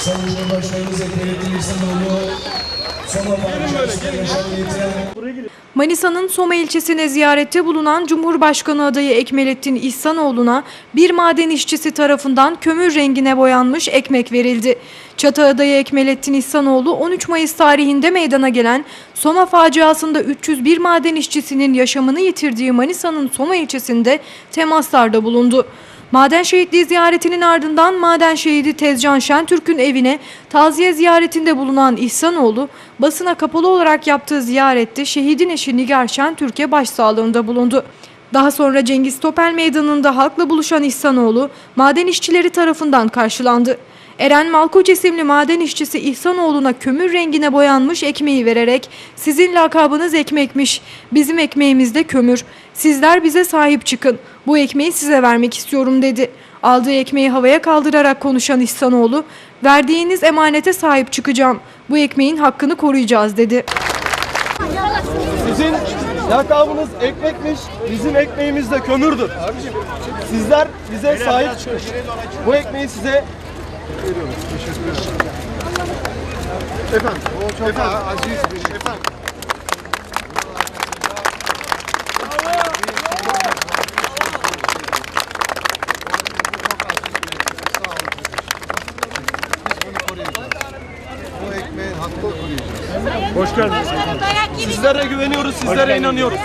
Sayın Cumhurbaşkanımız yaşam yitiren Manisa'nın Soma ilçesine ziyarette bulunan Cumhurbaşkanı adayı Ekmelettin İhsanoğlu'na bir maden işçisi tarafından kömür rengine boyanmış ekmek verildi. Çatı adayı Ekmelettin İhsanoğlu 13 Mayıs tarihinde meydana gelen Soma faciasında 301 maden işçisinin yaşamını yitirdiği Manisa'nın Soma ilçesinde temaslarda bulundu. Maden şehitliği ziyaretinin ardından maden şehidi Tezcan Şentürk'ün evine taziye ziyaretinde bulunan İhsanoğlu, basına kapalı olarak yaptığı ziyarette şehidin eşi Nigar Şentürk'e başsağlığında bulundu. Daha sonra Cengiz Topel Meydanı'nda halkla buluşan İhsanoğlu, maden işçileri tarafından karşılandı. Eren Malkoç isimli maden işçisi İhsanoğlu'na kömür rengine boyanmış ekmeği vererek sizin lakabınız ekmekmiş, bizim ekmeğimiz de kömür. Sizler bize sahip çıkın. Bu ekmeği size vermek istiyorum dedi. Aldığı ekmeği havaya kaldırarak konuşan İhsanoğlu, verdiğiniz emanete sahip çıkacağım. Bu ekmeğin hakkını koruyacağız dedi. Sizin lakabınız ekmekmiş, bizim ekmeğimiz de kömürdür. Sizler bize sahip çıkın. Bu ekmeği size veriyoruz. Teşekkür ederim. Efendim, o çok aziz bir efendim. Hoş geldiniz. Sizlere güveniyoruz, sizlere inanıyoruz.